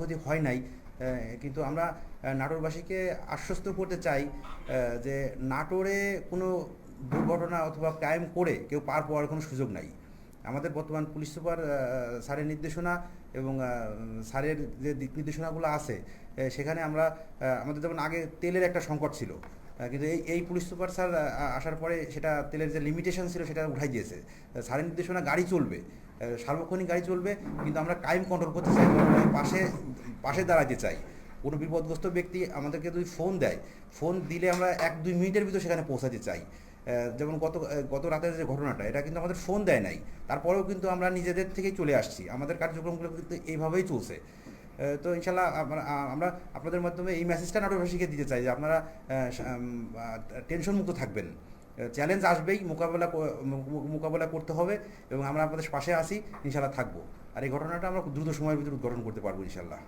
ক্ষতি হয় নাই কিন্তু আমরা নাটোরবাসীকে আশ্বস্ত করতে চাই যে নাটোরে কোনো দুর্ঘটনা অথবা ক্রাইম করে কেউ পার পাওয়ার কোনো সুযোগ নাই। আমাদের বর্তমান পুলিশ সুপার স্যারের নির্দেশনা এবং স্যারের যে দিক নির্দেশনাগুলো আছে সেখানে আমরা আমাদের যেমন আগে তেলের একটা সংকট ছিল কিন্তু এই এই পুলিশ সুপার স্যার আসার পরে সেটা তেলের যে লিমিটেশন ছিল সেটা উঠাই দিয়েছে। স্যারের নির্দেশনা গাড়ি চলবে সার্বক্ষণিক গাড়ি চলবে, কিন্তু আমরা ক্রাইম কন্ট্রোল করতে চাই পাশে পাশে দাঁড়াতে চাই। কোনো বিপদগ্রস্ত ব্যক্তি আমাদেরকে যদি ফোন দেয় ফোন দিলে আমরা এক দুই মিনিটের ভিতর সেখানে পৌঁছাতে চাই। যেমন গত গত রাতের যে ঘটনাটা, এটা কিন্তু আমাদের ফোন দেয় নাই। তারপরেও কিন্তু আমরা নিজেদের থেকেই চলে আসছি। আমাদের কার্যক্রমগুলো কিন্তু এইভাবেই চলছে। তো ইনশাল্লাহ আমরা- আপনাদের মাধ্যমে এই মেসেজটা নাটকবাসীকে দিতে চাই যে আপনারা টেনশন মুক্ত থাকবেন। চ্যালেঞ্জ আসবেই, মোকাবেলা মোকাবেলা করতে হবে এবং আমরা আপনাদের পাশে আসি ইনশাল্লাহ থাকব। আর এই ঘটনাটা আমরা দ্রুত সময়ের ভিতরে উদ্ঘাটন করতে পারব ইনশাল্লাহ